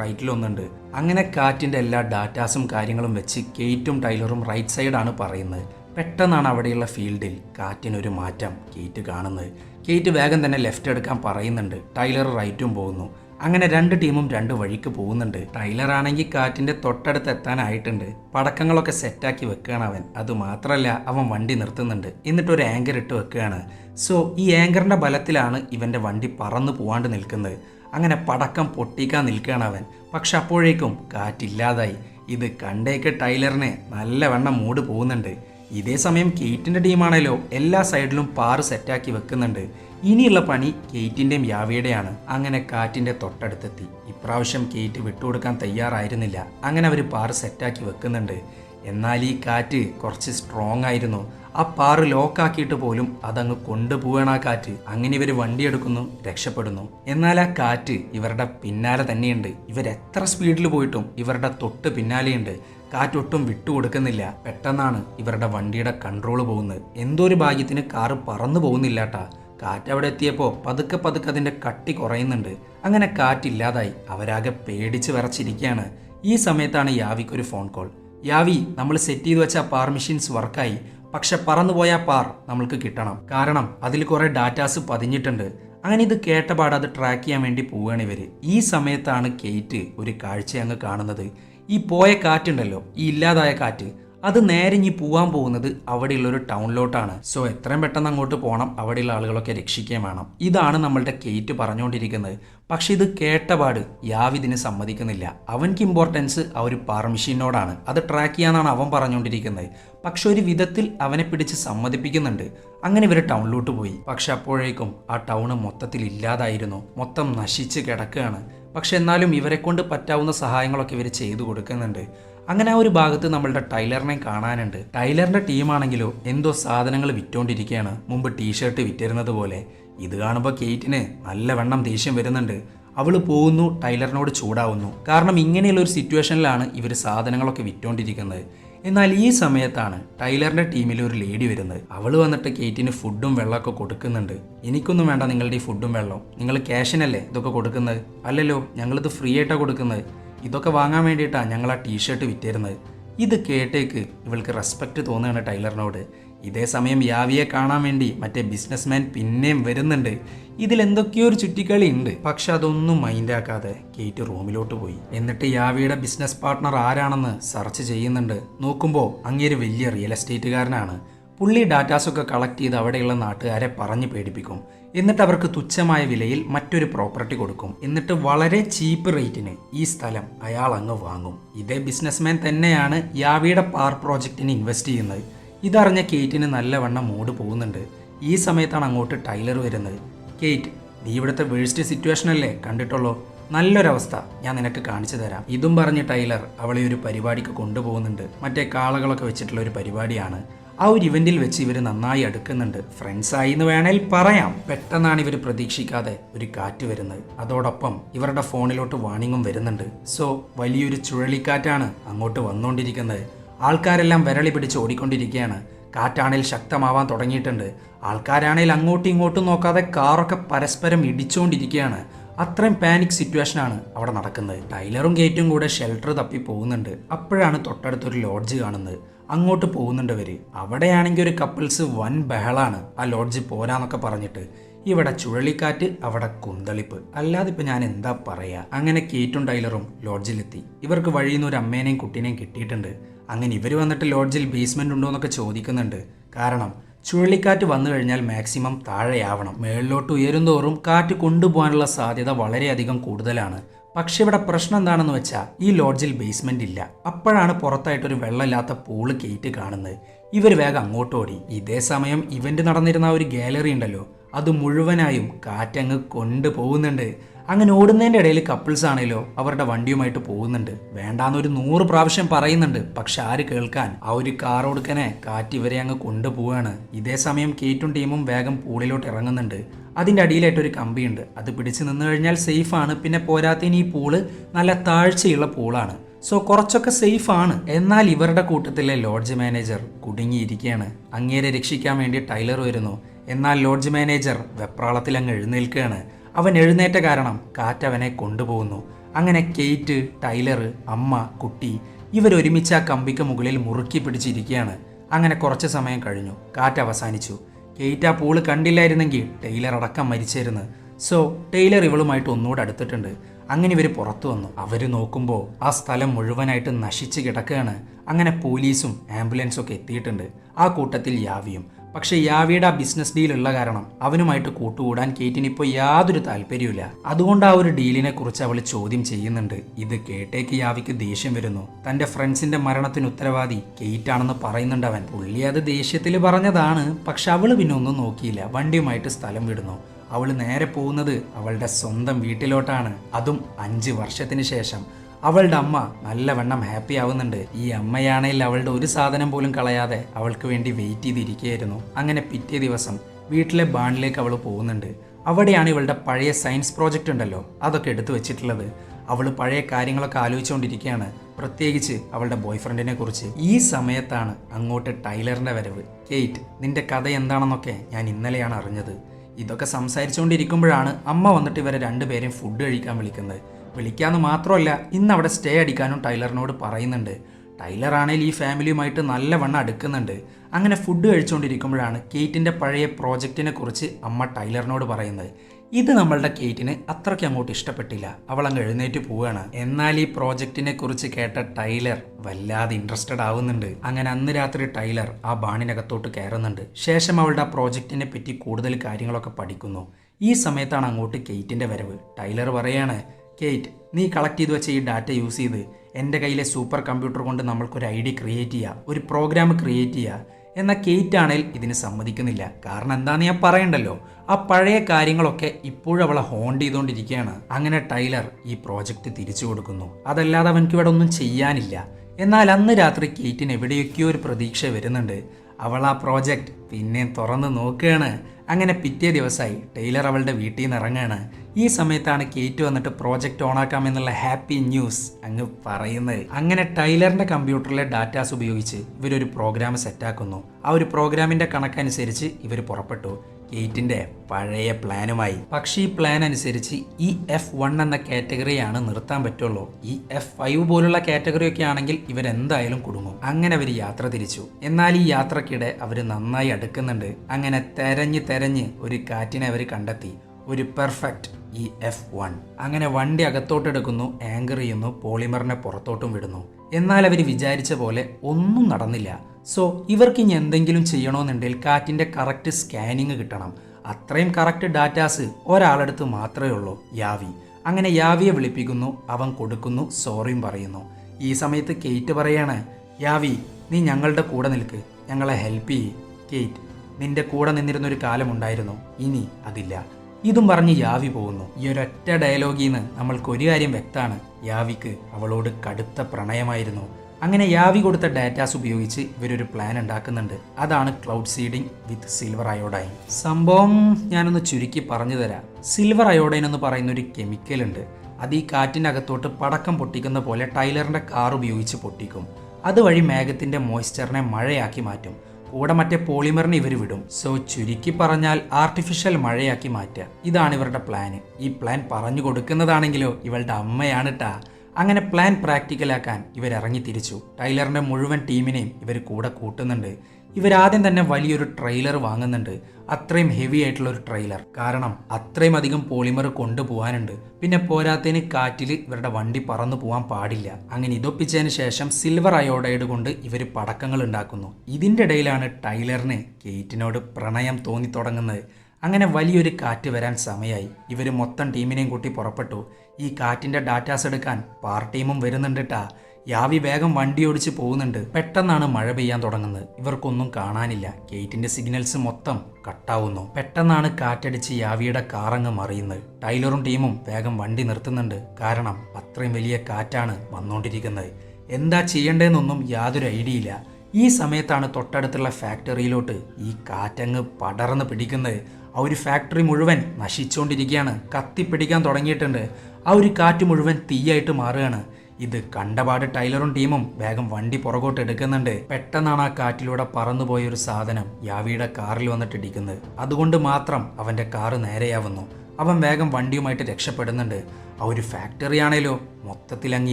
S1: റൈറ്റിൽ ഒന്നുണ്ട് അങ്ങനെ കാറ്റിന്റെ എല്ലാ ഡാറ്റാസും കാര്യങ്ങളും വെച്ച് കേറ്റും ടൈലറും റൈറ്റ് സൈഡാണ് പറയുന്നത്. പെട്ടെന്നാണ് അവിടെയുള്ള ഫീൽഡിൽ കാറ്റിനൊരു മാറ്റം കേറ്റ് കാണുന്നത്. കേറ്റ് വേഗം തന്നെ ലെഫ്റ്റ് എടുക്കാൻ പറയുന്നുണ്ട്. ടൈലർ റൈറ്റും പോകുന്നു. അങ്ങനെ രണ്ട് ടീമും രണ്ട് വഴിക്ക് പോകുന്നുണ്ട്. ടൈലർ ആണെങ്കിൽ കാറ്റിന്റെ തൊട്ടടുത്ത് എത്താനായിട്ടുണ്ട്. പടക്കങ്ങളൊക്കെ സെറ്റാക്കി വെക്കുകയാണ് അവൻ. അത് മാത്രമല്ല അവൻ വണ്ടി നിർത്തുന്നുണ്ട്. എന്നിട്ട് ഒരു ആങ്കർ ഇട്ട് വെക്കുകയാണ്. സോ ഈ ആങ്കറിന്റെ ബലത്തിലാണ് ഇവന്റെ വണ്ടി പറന്നു പോവാണ്ട് നിൽക്കുന്നത്. അങ്ങനെ പടക്കം പൊട്ടിക്കാൻ നിൽക്കുകയാണ് അവൻ. പക്ഷെ അപ്പോഴേക്കും കാറ്റില്ലാതായി. ഇത് കണ്ടേക്ക് ടൈലറിന് നല്ലവണ്ണം മൂട് പോകുന്നുണ്ട്. ഇതേ സമയം കീറ്റിന്റെ ടീമാണല്ലോ എല്ലാ സൈഡിലും പാറ് സെറ്റാക്കി വെക്കുന്നുണ്ട്. ഇനിയുള്ള പണി കെയ്റ്റിന്റെയും യാവയുടെയാണ് അങ്ങനെ കാറ്റിന്റെ തൊട്ടടുത്തെത്തി. ഇപ്രാവശ്യം കെയ്റ്റ് വിട്ടുകൊടുക്കാൻ തയ്യാറായിരുന്നില്ല. അങ്ങനെ അവർ പാറ് സെറ്റാക്കി വെക്കുന്നുണ്ട്. എന്നാൽ ഈ കാറ്റ് കുറച്ച് സ്ട്രോങ് ആയിരുന്നു. ആ പാറ് ലോക്കാക്കിയിട്ട് പോലും അതങ്ങ് കൊണ്ടുപോവാണ് ആ കാറ്റ്. അങ്ങനെ ഇവർ വണ്ടിയെടുക്കുന്നു രക്ഷപ്പെടുന്നു. എന്നാൽ ആ കാറ്റ് ഇവരുടെ പിന്നാലെ തന്നെയുണ്ട്. ഇവരെത്ര സ്പീഡിൽ പോയിട്ടും ഇവരുടെ തൊട്ട് പിന്നാലെയുണ്ട്. കാറ്റൊട്ടും വിട്ടുകൊടുക്കുന്നില്ല. പെട്ടെന്നാണ് ഇവരുടെ വണ്ടിയുടെ കൺട്രോൾ പോകുന്നത്. എന്തോ ഒരു ഭാഗ്യത്തിന് കാറ് പറന്നു പോകുന്നില്ലാട്ടാ. കാറ്റ് അവിടെ എത്തിയപ്പോൾ പതുക്കെ പതുക്കെ അതിന്റെ കട്ടി കുറയുന്നുണ്ട്. അങ്ങനെ കാറ്റില്ലാതായി. അവരാകെ പേടിച്ച് വിറച്ചിരിക്കുകയാണ്. ഈ സമയത്താണ് യാവിക്കൊരു ഫോൺ കോൾ യാവി നമ്മൾ സെറ്റ് ചെയ്ത് വെച്ച പാർ മെഷീൻസ് വർക്കായി പക്ഷെ പറന്നുപോയ പാർ നമ്മൾക്ക് കിട്ടണം. കാരണം അതിൽ കുറേ ഡാറ്റാസ് പതിഞ്ഞിട്ടുണ്ട്. അങ്ങനെ ഇത് കേട്ടപാട് അത് ട്രാക്ക് ചെയ്യാൻ വേണ്ടി പോവുകയാണ് ഇവർ. ഈ സമയത്താണ് കേറ്റ് ഒരു കാഴ്ച അങ്ങ് കാണുന്നത്. ഈ പോയ കാറ്റുണ്ടല്ലോ ഈ ഇല്ലാതായ കാറ്റ്. അത് നേരെ ഇനി പോവാൻ പോകുന്നത് അവിടെയുള്ള ഒരു ടൗണിലോട്ടാണ്. സോ എത്രയും പെട്ടെന്ന് അങ്ങോട്ട് പോകണം അവിടെയുള്ള ആളുകളൊക്കെ രക്ഷിക്കുകയും വേണം. ഇതാണ് നമ്മളുടെ കേറ്റ് പറഞ്ഞുകൊണ്ടിരിക്കുന്നത്. പക്ഷെ ഇത് കേട്ടപാട് യാവിതിന് സമ്മതിക്കുന്നില്ല. അവൻക്ക് ഇമ്പോർട്ടൻസ് ആ ഒരു പർമിഷീനോടാണ് അത് ട്രാക്ക് ചെയ്യാന്നാണ് അവൻ പറഞ്ഞുകൊണ്ടിരിക്കുന്നത്. പക്ഷെ ഒരു വിധത്തിൽ അവനെ പിടിച്ച് സമ്മതിപ്പിക്കുന്നുണ്ട്. അങ്ങനെ ഇവർ ടൗണിലോട്ട് പോയി. പക്ഷെ അപ്പോഴേക്കും ആ ടൗണ് മൊത്തത്തിൽ ഇല്ലാതായിരുന്നു. മൊത്തം നശിച്ച് കിടക്കുകയാണ്. പക്ഷെ എന്നാലും ഇവരെ കൊണ്ട് പറ്റാവുന്ന സഹായങ്ങളൊക്കെ ഇവർ ചെയ്തു കൊടുക്കുന്നുണ്ട്. അങ്ങനെ ആ ഒരു ഭാഗത്ത് നമ്മളുടെ ടൈലറിനെ കാണാനുണ്ട്. ടൈലറിന്റെ ടീമാണെങ്കിലോ എന്തോ സാധനങ്ങൾ വിറ്റോണ്ടിരിക്കുകയാണ് മുമ്പ് ടീഷർട്ട് വിറ്റിരുന്നത് പോലെ. ഇത് കാണുമ്പോൾ കേറ്റിന് നല്ലവണ്ണം ദേഷ്യം വരുന്നുണ്ട്. അവൾ പോകുന്നു ടൈലറിനോട് ചൂടാവുന്നു. കാരണം ഇങ്ങനെയുള്ള ഒരു സിറ്റുവേഷനിലാണ് ഇവർ സാധനങ്ങളൊക്കെ വിറ്റോണ്ടിരിക്കുന്നത്. എന്നാൽ ഈ സമയത്താണ് ടൈലറിന്റെ ടീമിൽ ഒരു ലേഡി വരുന്നത്. അവൾ വന്നിട്ട് കേറ്റിന് ഫുഡും വെള്ളമൊക്കെ കൊടുക്കുന്നുണ്ട്. എനിക്കൊന്നും വേണ്ട നിങ്ങളുടെ ഈ ഫുഡും വെള്ളവും. നിങ്ങൾ ക്യാഷിനല്ലേ ഇതൊക്കെ കൊടുക്കുന്നത്? അല്ലല്ലോ ഞങ്ങളിത് ഫ്രീ ആയിട്ടാണ് കൊടുക്കുന്നത്. ഇതൊക്കെ വാങ്ങാൻ വേണ്ടിയിട്ടാണ് ഞങ്ങൾ ആ ടീഷർട്ട് വിറ്റിരുന്നത്. ഇത് കേട്ടേക്ക് ഇവൾക്ക് റെസ്പെക്റ്റ് തോന്നുകയാണ് ടൈലറിനോട്. ഇതേ സമയം യാവിയെ കാണാൻ വേണ്ടി മറ്റേ ബിസിനസ്മാൻ പിന്നെയും വരുന്നുണ്ട്. ഇതിൽ എന്തൊക്കെയോ ഒരു ചുറ്റിക്കളി ഉണ്ട്. പക്ഷെ അതൊന്നും മൈൻഡാക്കാതെ കേറ്റ് റൂമിലോട്ട് പോയി. എന്നിട്ട് യാവിയുടെ ബിസിനസ് പാർട്ട്ണർ ആരാണെന്ന് സെർച്ച് ചെയ്യുന്നുണ്ട്. നോക്കുമ്പോൾ അങ്ങേര് വലിയ റിയൽ എസ്റ്റേറ്റുകാരനാണ് പുള്ളി ഡാറ്റാസൊക്കെ കളക്ട് ചെയ്ത് അവിടെയുള്ള നാട്ടുകാരെ പറഞ്ഞ് പേടിപ്പിക്കും. എന്നിട്ട് അവർക്ക് തുച്ഛമായ വിലയിൽ മറ്റൊരു പ്രോപ്പർട്ടി കൊടുക്കും. എന്നിട്ട് വളരെ ചീപ്പ് റേറ്റിന് ഈ സ്ഥലം അയാൾ അങ്ങ് വാങ്ങും. ഇതേ ബിസിനസ്മാൻ തന്നെയാണ് യാവിയുടെ പാർ പ്രോജക്റ്റിന് ഇൻവെസ്റ്റ് ചെയ്യുന്നത്. ഇതറിഞ്ഞ കേറ്റിന് നല്ലവണ്ണം മൂഡ് പോകുന്നുണ്ട്.
S2: ഈ സമയത്താണ് അങ്ങോട്ട് ടൈലർ വരുന്നത്. കേറ്റ് നീ ഇവിടുത്തെ വേഴ്സ്റ്റ് സിറ്റുവേഷൻ അല്ലേ? കണ്ടിട്ടുള്ളൂ? നല്ലൊരവസ്ഥ. ഞാൻ നിനക്ക് കാണിച്ചു തരാം. ഇതും പറഞ്ഞ് ടൈലർ അവളെ ഒരു പരിപാടിക്ക് കൊണ്ടുപോകുന്നുണ്ട്. മറ്റേ കാളകളൊക്കെ വെച്ചിട്ടുള്ള ഒരു പരിപാടിയാണ്. ആ ഒരു ഇവന്റിൽ വെച്ച് ഇവർ നന്നായി അടുക്കുന്നുണ്ട്. ഫ്രണ്ട്സായി എന്ന് വേണേൽ പറയാം. പെട്ടെന്നാണ് ഇവർ പ്രതീക്ഷിക്കാതെ ഒരു കാറ്റ് വരുന്നത്. അതോടൊപ്പം ഇവരുടെ ഫോണിലോട്ട് വാണിങ്ങും വരുന്നുണ്ട്. സോ വലിയൊരു ചുഴലിക്കാറ്റാണ് അങ്ങോട്ട് വന്നുകൊണ്ടിരിക്കുന്നത് ആൾക്കാരെല്ലാം വിരളി പിടിച്ച് ഓടിക്കൊണ്ടിരിക്കുകയാണ്. കാറ്റാണേൽ ശക്തമാവാൻ തുടങ്ങിയിട്ടുണ്ട്. ആൾക്കാരാണേൽ അങ്ങോട്ടും ഇങ്ങോട്ടും നോക്കാതെ കാറൊക്കെ പരസ്പരം ഇടിച്ചുകൊണ്ടിരിക്കുകയാണ് അത്രയും പാനിക് സിറ്റുവേഷനാണ് അവിടെ നടക്കുന്നത്. ടൈലറും ഗേറ്റും കൂടെ ഷെൽട്ടർ തപ്പി പോകുന്നുണ്ട്. അപ്പോഴാണ് തൊട്ടടുത്തൊരു ലോഡ്ജ് കാണുന്നത്. അങ്ങോട്ട് പോകുന്നുണ്ട് അവർ അവിടെയാണെങ്കിൽ ഒരു കപ്പിൾസ് വൻ ബഹളാണ്. ആ ലോഡ്ജിൽ പോരാന്നൊക്കെ പറഞ്ഞിട്ട്. ഇവിടെ ചുഴലിക്കാറ്റ് അവിടെ കുന്തളിപ്പ്. അല്ലാതെ ഇപ്പം ഞാൻ എന്താ പറയുക അങ്ങനെ കേറ്റും ടൈലറും ലോഡ്ജിലെത്തി ഇവർക്ക് വഴിയിൽ നിന്ന് ഒരു അമ്മേനെയും കുട്ടീനെയും കിട്ടിയിട്ടുണ്ട്. അങ്ങനെ ഇവർ വന്നിട്ട് ലോഡ്ജിൽ ബേസ്മെന്റ് ഉണ്ടോ എന്നൊക്കെ ചോദിക്കുന്നുണ്ട്. കാരണം ചുഴലിക്കാറ്റ് വന്നു കഴിഞ്ഞാൽ മാക്സിമം താഴെയാവണം. മേളിലോട്ട് ഉയരുന്തോറും കാറ്റ് കൊണ്ടുപോകാനുള്ള സാധ്യത വളരെയധികം കൂടുതലാണ്. പക്ഷെ ഇവിടെ പ്രശ്നം എന്താണെന്ന് വെച്ചാൽ ഈ ലോഡ്ജിൽ ബേസ്മെന്റ് ഇല്ല. അപ്പോഴാണ് പുറത്തായിട്ടൊരു വെള്ളമില്ലാത്ത പൂൾ കേറ്റ് കാണുന്നത്. ഇവർ വേഗം അങ്ങോട്ടോടി ഇതേ സമയം ഇവന്റ് നടന്നിരുന്ന ഒരു ഗാലറി ഉണ്ടല്ലോ അത് മുഴുവനായും കാറ്റങ്ങ് കൊണ്ടുപോകുന്നുണ്ട് അങ്ങനെ ഓടുന്നതിന്റെ ഇടയിൽ കപ്പിൾസ് ആണേലോ അവരുടെ വണ്ടിയുമായിട്ട് പോകുന്നുണ്ട്. വേണ്ടാന്നൊരു നൂറ് പ്രാവശ്യം പറയുന്നുണ്ട്. പക്ഷെ ആര് കേൾക്കാൻ? ആ ഒരു കാർ കൊടുക്കനെ കാറ്റ് ഇവരെ അങ്ങ് കൊണ്ടുപോവാണ് ഇതേ സമയം കേറ്റും ടീമും വേഗം പൂളിലോട്ട് ഇറങ്ങുന്നുണ്ട്. അതിന്റെ അടിയിലായിട്ട് ഒരു കമ്പിയുണ്ട്. അത് പിടിച്ച് നിന്ന് കഴിഞ്ഞാൽ സേഫാണ് പിന്നെ പോരാത്തതിന് ഈ പൂൾ നല്ല താഴ്ചയുള്ള പൂളാണ് സോ കുറച്ചൊക്കെ സേഫ് ആണ്. എന്നാൽ ഇവരുടെ കൂട്ടത്തിലെ ലോഡ്ജ് മാനേജർ കുടുങ്ങിയിരിക്കുകയാണ്. അങ്ങേരെ രക്ഷിക്കാൻ വേണ്ടി ടൈലർ വരുന്നു. എന്നാൽ ലോഡ്ജ് മാനേജർ വെപ്രാളത്തിൽ അങ്ങ് എഴുന്നേൽക്കുകയാണ്. അവൻ എഴുന്നേറ്റ കാരണം കാറ്റ് അവനെ കൊണ്ടുപോകുന്നു. അങ്ങനെ കേറ്റ് ടൈലർ അമ്മ കുട്ടി ഇവരൊരുമിച്ച് ആ കമ്പിക്ക് മുകളിൽ മുറുക്കി പിടിച്ചിരിക്കുകയാണ്. അങ്ങനെ കുറച്ച് സമയം കഴിഞ്ഞു. കാറ്റ് അവസാനിച്ചു. കേറ്റ് ആ പൂൾ കണ്ടില്ലായിരുന്നെങ്കിൽ ടൈലർ അടക്കം മരിച്ചിരുന്നു സോ ടൈലർ ഇവളുമായിട്ട് ഒന്നുകൂടെ അടുത്തിട്ടുണ്ട്. അങ്ങനെ ഇവർ പുറത്തു വന്നു. അവർ നോക്കുമ്പോൾ ആ സ്ഥലം മുഴുവനായിട്ട് നശിച്ച് കിടക്കുകയാണ്. അങ്ങനെ പോലീസും ആംബുലൻസും ഒക്കെ എത്തിയിട്ടുണ്ട്. ആ കൂട്ടത്തിൽ യാവിയും പക്ഷെ യാവിയുടെ ആ ബിസിനസ് ഉള്ള കാരണം അവനുമായിട്ട് കൂട്ടുകൂടാൻ കേറ്റിന് ഇപ്പോൾ യാതൊരു താല്പര്യമില്ല അതുകൊണ്ട് ആ ഒരു ഡീലിനെ കുറിച്ച് അവൾ ചോദ്യം ചെയ്യുന്നുണ്ട്. ഇത് കേട്ടേക്ക് യാവിക്ക് ദേഷ്യം വരുന്നു. തന്റെ ഫ്രണ്ട്സിന്റെ മരണത്തിന് ഉത്തരവാദി കേറ്റ് ആണെന്ന് പറയുന്നുണ്ട് അവൻ. പുള്ളി അത് ദേഷ്യത്തിൽ പറഞ്ഞതാണ്. പക്ഷെ അവൾ പിന്നെ ഒന്നും നോക്കിയില്ല. വണ്ടിയുമായിട്ട് സ്ഥലം വിടുന്നു. അവൾ നേരെ പോകുന്നത് അവളുടെ സ്വന്തം വീട്ടിലോട്ടാണ്. അതും അഞ്ച് വർഷത്തിന് ശേഷം. അവളുടെ അമ്മ നല്ലവണ്ണം ഹാപ്പി ആവുന്നുണ്ട്. ഈ അമ്മയാണെങ്കിൽ അവളുടെ ഒരു സാധനം പോലും കളയാതെ അവൾക്ക് വേണ്ടി വെയിറ്റ് ചെയ്തിരിക്കുകയായിരുന്നു. അങ്ങനെ പിറ്റേ ദിവസം വീട്ടിലെ ബാണിലേക്ക് അവൾ പോകുന്നുണ്ട്. അവിടെയാണ് ഇവളുടെ പഴയ സയൻസ് പ്രോജക്റ്റ് ഉണ്ടല്ലോ അതൊക്കെ എടുത്തു വെച്ചിട്ടുള്ളത്. അവൾ പഴയ കാര്യങ്ങളൊക്കെ ആലോചിച്ചുകൊണ്ടിരിക്കുകയാണ്. പ്രത്യേകിച്ച് അവളുടെ ബോയ്ഫ്രണ്ടിനെ കുറിച്ച്. ഈ സമയത്താണ് അങ്ങോട്ട് ടൈലറിന്റെ വരവ്. കേറ്റ് നിന്റെ കഥ എന്താണെന്നൊക്കെ ഞാൻ ഇന്നലെയാണ് അറിഞ്ഞത്. ഇതൊക്കെ സംസാരിച്ചുകൊണ്ടിരിക്കുമ്പോഴാണ് അമ്മ വന്നിട്ട് ഇവരെ രണ്ടുപേരെയും ഫുഡ് കഴിക്കാൻ വിളിക്കുന്നത്. വിളിക്കാന്ന് മാത്രമല്ല ഇന്ന് അവിടെ സ്റ്റേ അടിക്കാനും ടൈലറിനോട് പറയുന്നുണ്ട്. ടൈലർ ആണെങ്കിൽ ഈ ഫാമിലിയുമായിട്ട് നല്ലവണ്ണം അടുക്കുന്നുണ്ട്. അങ്ങനെ ഫുഡ് കഴിച്ചുകൊണ്ടിരിക്കുമ്പോഴാണ് കേറ്റിന്റെ പഴയ പ്രോജക്റ്റിനെ കുറിച്ച് അമ്മ ടൈലറിനോട് പറയുന്നത്. ഇത് നമ്മളുടെ കേറ്റിന് അത്രയ്ക്ക് അങ്ങോട്ട് ഇഷ്ടപ്പെട്ടില്ല. അവൾ അങ്ങ് എഴുന്നേറ്റ് പോവുകയാണ്. എന്നാൽ ഈ പ്രോജക്റ്റിനെ കുറിച്ച് കേട്ട ടൈലർ വല്ലാതെ ഇൻട്രസ്റ്റഡ് ആവുന്നുണ്ട്. അങ്ങനെ അന്ന് രാത്രി ടൈലർ ആ ബാണിനകത്തോട്ട് കയറുന്നുണ്ട്. ശേഷം അവളുടെ ആ പ്രോജക്റ്റിനെ പറ്റി കൂടുതൽ കാര്യങ്ങളൊക്കെ പഠിക്കുന്നു. ഈ സമയത്താണ് അങ്ങോട്ട് കെയ്റ്റിന്റെ വരവ്. ടൈലർ പറയാണ് കേറ്റ് നീ കളക്ട് ചെയ്ത് വെച്ച ഈ ഡാറ്റ യൂസ് ചെയ്ത് എന്റെ കയ്യിലെ സൂപ്പർ കമ്പ്യൂട്ടർ കൊണ്ട് നമ്മൾക്കൊരു ഐ ഡി ക്രിയേറ്റ് ചെയ്യുക ഒരു പ്രോഗ്രാം ക്രിയേറ്റ് ചെയ്യുക എന്നാൽ കേറ്റ് ആണെങ്കിൽ ഇതിന് സമ്മതിക്കുന്നില്ല. കാരണം എന്താണെന്ന് ഞാൻ പറയണ്ടല്ലോ? ആ പഴയ കാര്യങ്ങളൊക്കെ ഇപ്പോഴും അവളെ ഹോണ്ട് ചെയ്തുകൊണ്ടിരിക്കുകയാണ് അങ്ങനെ ടൈലർ ഈ പ്രോജക്റ്റ് തിരിച്ചു കൊടുക്കുന്നു. അതല്ലാതെ അവൻക്ക് ഇവിടെ ഒന്നും ചെയ്യാനില്ല. എന്നാൽ അന്ന് രാത്രി കേറ്റിന് എവിടെയൊക്കെയോ ഒരു പ്രതീക്ഷ വരുന്നുണ്ട്. അവൾ ആ പ്രോജക്റ്റ് പിന്നെ തുറന്ന് നോക്കുകയാണ്. അങ്ങനെ പിറ്റേ ദിവസമായി ടൈലർ അവളുടെ വീട്ടിൽ നിന്ന് ഇറങ്ങുകയാണ് ഈ സമയത്താണ് കേറ്റ് വന്നിട്ട് പ്രോജക്റ്റ് ഓണാക്കാം എന്നുള്ള ഹാപ്പി ന്യൂസ് അങ്ങ് പറയുന്നത്. അങ്ങനെ ടൈലറിന്റെ കമ്പ്യൂട്ടറിലെ ഡാറ്റാസ് ഉപയോഗിച്ച് ഇവരൊരു പ്രോഗ്രാം സെറ്റാക്കുന്നു. ആ ഒരു പ്രോഗ്രാമിന്റെ കണക്കനുസരിച്ച് ഇവർ പുറപ്പെട്ടു. കേറ്റിന്റെ പഴയ പ്ലാനുമായി. പക്ഷേ ഈ പ്ലാൻ അനുസരിച്ച് ഈ എഫ് വൺ എന്ന കാറ്റഗറിയാണ് നിർത്താൻ പറ്റുള്ളൂ. ഈ എഫ് ഫൈവ് പോലുള്ള കാറ്റഗറി ഒക്കെ ആണെങ്കിൽ ഇവരെന്തായാലും കുടുങ്ങും. അങ്ങനെ അവർ യാത്ര തിരിച്ചു. എന്നാൽ ഈ യാത്രക്കിടെ അവർ നന്നായി അടുക്കുന്നുണ്ട്. അങ്ങനെ തെരഞ്ഞ് തെരഞ്ഞ് ഒരു കാറ്റിനെ അവർ കണ്ടെത്തി. ഒരു പെർഫെക്റ്റ് ഇ എഫ് വൺ. അങ്ങനെ വണ്ടി അകത്തോട്ടെടുക്കുന്നു ആങ്കർ ചെയ്യുന്നു പോളിമറിനെ പുറത്തോട്ടും വിടുന്നു. എന്നാൽ അവർ വിചാരിച്ച പോലെ ഒന്നും നടന്നില്ല. സോ ഇവർക്ക് ഇനി എന്തെങ്കിലും ചെയ്യണമെന്നുണ്ടെങ്കിൽ കാറ്റിന്റെ കറക്റ്റ് സ്കാനിങ് കിട്ടണം. അത്രയും കറക്റ്റ് ഡാറ്റാസ് ഒരാളെടുത്ത് മാത്രമേ ഉള്ളൂ യാവി. അങ്ങനെ യാവിയെ വിളിപ്പിക്കുന്നു അവൻ കൊടുക്കുന്നു സോറിയും പറയുന്നു. ഈ സമയത്ത് കേറ്റ് പറയാണ് യാവി നീ ഞങ്ങളുടെ കൂടെ നിൽക്ക്. ഞങ്ങളെ ഹെൽപ്പ് ചെയ്യ്. കേറ്റ്
S1: നിന്റെ കൂടെ നിന്നിരുന്നൊരു കാലമുണ്ടായിരുന്നു. ഇനി അതില്ല. ഇതും പറഞ്ഞ് യാവി പോകുന്നു. ഈ ഒരൊറ്റ ഡയലോഗിൽ നിന്ന് നമ്മൾക്ക് ഒരു കാര്യം വ്യക്തമാണ്. യാവിക്ക് അവളോട് കടുത്ത പ്രണയമായിരുന്നു. അങ്ങനെ യാവി കൊടുത്ത ഡാറ്റാസ് ഉപയോഗിച്ച് ഇവരൊരു പ്ലാൻ ഉണ്ടാക്കുന്നുണ്ട്. അതാണ് cloud seeding with silver iodine സംഭവം ഞാനൊന്ന് ചുരുക്കി പറഞ്ഞു തരാം. സിൽവർ അയോഡൈൻ എന്ന് പറയുന്ന ഒരു കെമിക്കൽ ഉണ്ട്. അത് ഈ കാറ്റിനകത്തോട്ട് പടക്കം പൊട്ടിക്കുന്ന പോലെ ടൈലറിന്റെ കാർ ഉപയോഗിച്ച് പൊട്ടിക്കും. അതുവഴി മേഘത്തിന്റെ മോയ്സ്ചറിനെ മഴയാക്കി മാറ്റും. കൂടെ മറ്റേ പോളിമറിനെ ഇവർ വിടും. സോ ചുരുക്കി പറഞ്ഞാൽ ആർട്ടിഫിഷ്യൽ മഴയാക്കി മാറ്റുക. ഇതാണ് ഇവരുടെ പ്ലാന് ഈ പ്ലാൻ പറഞ്ഞു കൊടുക്കുന്നതാണെങ്കിലോ ഇവളുടെ അമ്മയാണ് ട്ടാ. അങ്ങനെ പ്ലാൻ പ്രാക്ടിക്കലാക്കാൻ ഇവർ ഇറങ്ങി തിരിച്ചു. ടൈലറിന്റെ മുഴുവൻ ടീമിനെയും ഇവർ കൂടെ കൂട്ടുന്നുണ്ട്. ഇവരാദ്യം തന്നെ വലിയൊരു ട്രെയിലർ വാങ്ങുന്നുണ്ട്. അത്രയും ഹെവി ആയിട്ടുള്ള ഒരു ട്രെയിലർ കാരണം അത്രയും അധികം പോളിമർ കൊണ്ടുപോകാനുണ്ട്. പിന്നെ പോരാത്തതിന് കാറ്റിൽ ഇവരുടെ വണ്ടി പറന്നു പോകാൻ പാടില്ല. അങ്ങനെ ഇതൊപ്പിച്ചതിന് ശേഷം സിൽവർ അയോഡൈഡ് കൊണ്ട് ഇവർ പടക്കങ്ങൾ ഉണ്ടാക്കുന്നു. ഇതിന്റെ ഇടയിലാണ് ടൈലറിന് കേറ്റിനോട് പ്രണയം തോന്നി തുടങ്ങുന്നത്. അങ്ങനെ വലിയൊരു കാറ്റ് വരാൻ സമയമായി ഇവർ മൊത്തം ടീമിനെയും കൂട്ടി പുറപ്പെട്ടു. ഈ കാറ്റിന്റെ ഡാറ്റാസ് എടുക്കാൻ പാർട്ടിയും ടീമും വരുന്നുണ്ട് ട്ടാ യാവി വേഗം വണ്ടി ഓടിച്ച് പോകുന്നുണ്ട്. പെട്ടെന്നാണ് മഴ പെയ്യാൻ തുടങ്ങുന്നത്. ഇവർക്കൊന്നും കാണാനില്ല. ഗേറ്റിന്റെ സിഗ്നൽസ് മൊത്തം കട്ടാവുന്നു. പെട്ടെന്നാണ് കാറ്റടിച്ച് യാവിയുടെ കാറങ്ങ് മറിയുന്നത്. ടൈലറും ടീമും വേഗം വണ്ടി നിർത്തുന്നുണ്ട്. കാരണം അത്രയും വലിയ കാറ്റാണ് വന്നുകൊണ്ടിരിക്കുന്നത് എന്താ ചെയ്യേണ്ടതെന്നൊന്നും യാതൊരു ഐഡിയ ഇല്ല ഈ സമയത്താണ് തൊട്ടടുത്തുള്ള ഫാക്ടറിയിലോട്ട് ഈ കാറ്റങ്ങ് പടർന്ന് പിടിക്കുന്നത്. ആ ഒരു ഫാക്ടറി മുഴുവൻ നശിച്ചുകൊണ്ടിരിക്കുകയാണ് കത്തിപ്പിടിക്കാൻ തുടങ്ങിയിട്ടുണ്ട്. ആ ഒരു കാറ്റ് മുഴുവൻ തീയായിട്ട് മാറുകയാണ്. ഇത് കണ്ടപാട് ടൈലറും ടീമും വേഗം വണ്ടി പുറകോട്ട് എടുക്കുന്നുണ്ട്. പെട്ടെന്നാണ് ആ കാറ്റിലൂടെ പറന്നുപോയ ഒരു സാധനം യാവിയുടെ കാറിൽ വന്നിട്ട് ഇടിക്കുന്നത്. അതുകൊണ്ട് മാത്രം അവന്റെ കാറ് നേരെയാവുന്നു. അവൻ വേഗം വണ്ടിയുമായിട്ട് രക്ഷപ്പെടുന്നുണ്ട്. ആ ഒരു ഫാക്ടറി ആണേലോ മൊത്തത്തിൽ അങ്ങ്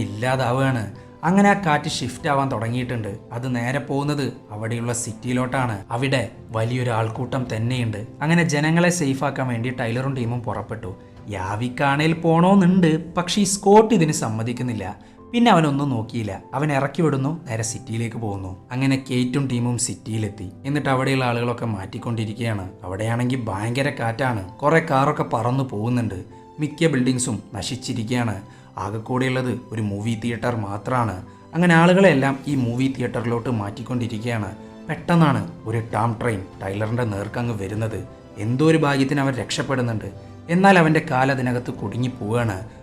S1: ഇല്ലാതാവുകയാണ്. അങ്ങനെ ആ കാറ്റ് ഷിഫ്റ്റ് ആവാൻ തുടങ്ങിയിട്ടുണ്ട്. അത് നേരെ പോകുന്നത് അവിടെയുള്ള സിറ്റിയിലോട്ടാണ്. അവിടെ വലിയൊരു ആൾക്കൂട്ടം തന്നെയുണ്ട്. അങ്ങനെ ജനങ്ങളെ സേഫ് ആക്കാൻ വേണ്ടി ടൈലറും ടീമും പുറപ്പെട്ടു. യാവിക്കാണേൽ പോണോന്നുണ്ട് പക്ഷെ ഈ സ്കോട്ട് ഇതിന് സമ്മതിക്കുന്നില്ല. പിന്നെ അവനൊന്നും നോക്കിയില്ല. അവൻ ഇറക്കി വിടുന്നു നേരെ സിറ്റിയിലേക്ക് പോകുന്നു. അങ്ങനെ കേറ്റും ടീമും സിറ്റിയിലെത്തി. എന്നിട്ട് അവിടെയുള്ള ആളുകളൊക്കെ മാറ്റിക്കൊണ്ടിരിക്കുകയാണ്. അവിടെയാണെങ്കിൽ ഭയങ്കര കാറ്റാണ്. കുറേ കാറൊക്കെ പറന്നു പോകുന്നുണ്ട്. മിക്ക ബിൽഡിങ്സും നശിച്ചിരിക്കുകയാണ്. ആകെക്കൂടെയുള്ളത് ഒരു മൂവി തിയേറ്റർ മാത്രമാണ് അങ്ങനെ ആളുകളെല്ലാം ഈ മൂവി തിയേറ്ററിലോട്ട് മാറ്റിക്കൊണ്ടിരിക്കുകയാണ്. പെട്ടെന്നാണ് ഒരു ടാം ട്രെയിൻ ടൈലറിന്റെ നേർക്കങ്ങ് വരുന്നത്. എന്തോ ഒരു ഭാഗ്യത്തിന് അവൻ രക്ഷപ്പെടുന്നുണ്ട്. എന്നാൽ അവന്റെ കാലതിനകത്ത്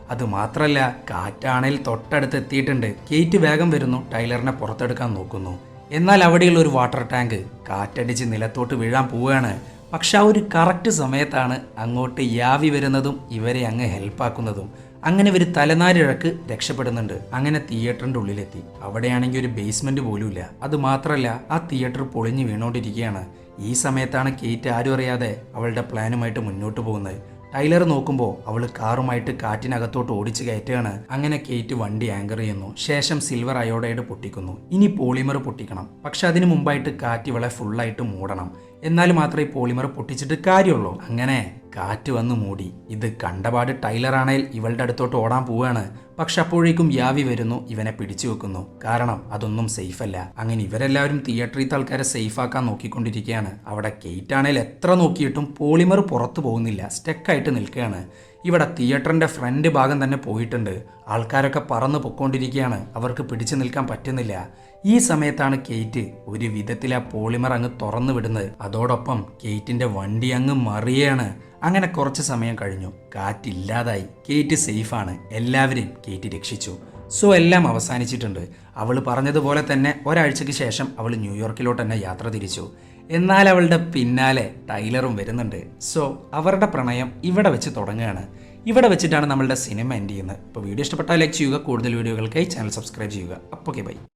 S1: അത് മാത്രല്ല കാറ്റാണേൽ തൊട്ടടുത്ത് എത്തിയിട്ടുണ്ട്. കേറ്റ് വേഗം വരുന്നു. ടൈലറിനെ പുറത്തെടുക്കാൻ നോക്കുന്നു. എന്നാൽ അവിടെയുള്ള ഒരു വാട്ടർ ടാങ്ക് കാറ്റടിച്ച് നിലത്തോട്ട് വീഴാൻ പോവുകയാണ് പക്ഷെ ആ ഒരു കറക്റ്റ് സമയത്താണ് അങ്ങോട്ട് യാവി വരുന്നതും ഇവരെ അങ്ങ് ഹെൽപ്പാക്കുന്നതും അങ്ങനെ ഇവർ തലനാരിഴക്ക് രക്ഷപ്പെടുന്നുണ്ട്. അങ്ങനെ തിയേറ്ററിന്റെ ഉള്ളിലെത്തി. അവിടെയാണെങ്കിൽ ഒരു ബേസ്മെന്റ് പോലുമില്ല. അത് മാത്രമല്ല ആ തിയേറ്റർ പൊളിഞ്ഞു വീണുകൊണ്ടിരിക്കുകയാണ് ഈ സമയത്താണ് കേറ്റ് ആരും അറിയാതെ അവളുടെ പ്ലാനുമായിട്ട് മുന്നോട്ട് പോകുന്നത്. ടൈലർ നോക്കുമ്പോൾ അവൾ കാറുമായിട്ട് കാറ്റിനകത്തോട്ട് ഓടിച്ചു കയറ്റുകയാണ്. അങ്ങനെ കേറ്റ് വണ്ടി ആങ്കർ ചെയ്യുന്നു. ശേഷം സിൽവർ അയോഡൈഡ് പൊട്ടിക്കുന്നു. ഇനി പോളിമർ പൊട്ടിക്കണം. പക്ഷെ അതിനു മുമ്പായിട്ട് കാറ്റ് ഇവളെ ഫുള്ളായിട്ട് മൂടണം. എന്നാൽ മാത്രമേ പോളിമർ പൊട്ടിച്ചിട്ട് കാര്യമുള്ളൂ. അങ്ങനെ കാറ്റ് വന്ന് മൂടി. ഇത് കണ്ടപാട് ടൈലറാണേൽ ഇവളുടെ അടുത്തോട്ട് ഓടാൻ പോവുകയാണ്. പക്ഷെ അപ്പോഴേക്കും യാവി വരുന്നു ഇവനെ പിടിച്ചു വെക്കുന്നു. കാരണം അതൊന്നും സേഫ് അല്ല. അങ്ങനെ ഇവരെല്ലാവരും തിയേറ്ററിലത്തെ ആൾക്കാരെ സേഫ് ആക്കാൻ നോക്കിക്കൊണ്ടിരിക്കുകയാണ്. അവിടെ കേറ്റ് ആണേൽ എത്ര നോക്കിയിട്ടും പോളിമർ പുറത്തു പോകുന്നില്ല. സ്റ്റെക്കായിട്ട് നിൽക്കുകയാണ്. ഇവിടെ തിയേറ്ററിന്റെ ഫ്രണ്ട് ഭാഗം തന്നെ പോയിട്ടുണ്ട്. ആൾക്കാരൊക്കെ പറന്ന് പൊക്കോണ്ടിരിക്കുകയാണ്. അവർക്ക് പിടിച്ചു നിൽക്കാൻ പറ്റുന്നില്ല. ഈ സമയത്താണ് കേറ്റ് ഒരു വിധത്തിൽ ആ പോളിമർ അങ്ങ് തുറന്നു വിടുന്നത്. അതോടൊപ്പം കേറ്റിന്റെ വണ്ടി അങ്ങ് മറിയാണ്. അങ്ങനെ കുറച്ച് സമയം കഴിഞ്ഞു. കാറ്റില്ലാതായി. കേറ്റ് സേഫാണ്. എല്ലാവരെയും കേറ്റ് രക്ഷിച്ചു. സോ എല്ലാം അവസാനിച്ചിട്ടുണ്ട്. അവൾ പറഞ്ഞതുപോലെ തന്നെ ഒരാഴ്ചയ്ക്ക് ശേഷം അവൾ ന്യൂയോർക്കിലോട്ട് തന്നെ യാത്ര തിരിച്ചു. എന്നാൽ അവളുടെ പിന്നാലെ ടൈലറും വരുന്നുണ്ട്. സോ അവരുടെ പ്രണയം ഇവിടെ വെച്ച് തുടങ്ങുകയാണ്. ഇവിടെ വെച്ചിട്ടാണ് നമ്മളുടെ സിനിമ എൻഡ് ചെയ്യുന്നത്. ഇപ്പോൾ വീഡിയോ ഇഷ്ടപ്പെട്ടാൽ ലൈക്ക് ചെയ്യുക. കൂടുതൽ വീഡിയോകൾക്കായി ചാനൽ സബ്സ്ക്രൈബ് ചെയ്യുക. അപ്പോൾ ഓക്കെ ബൈ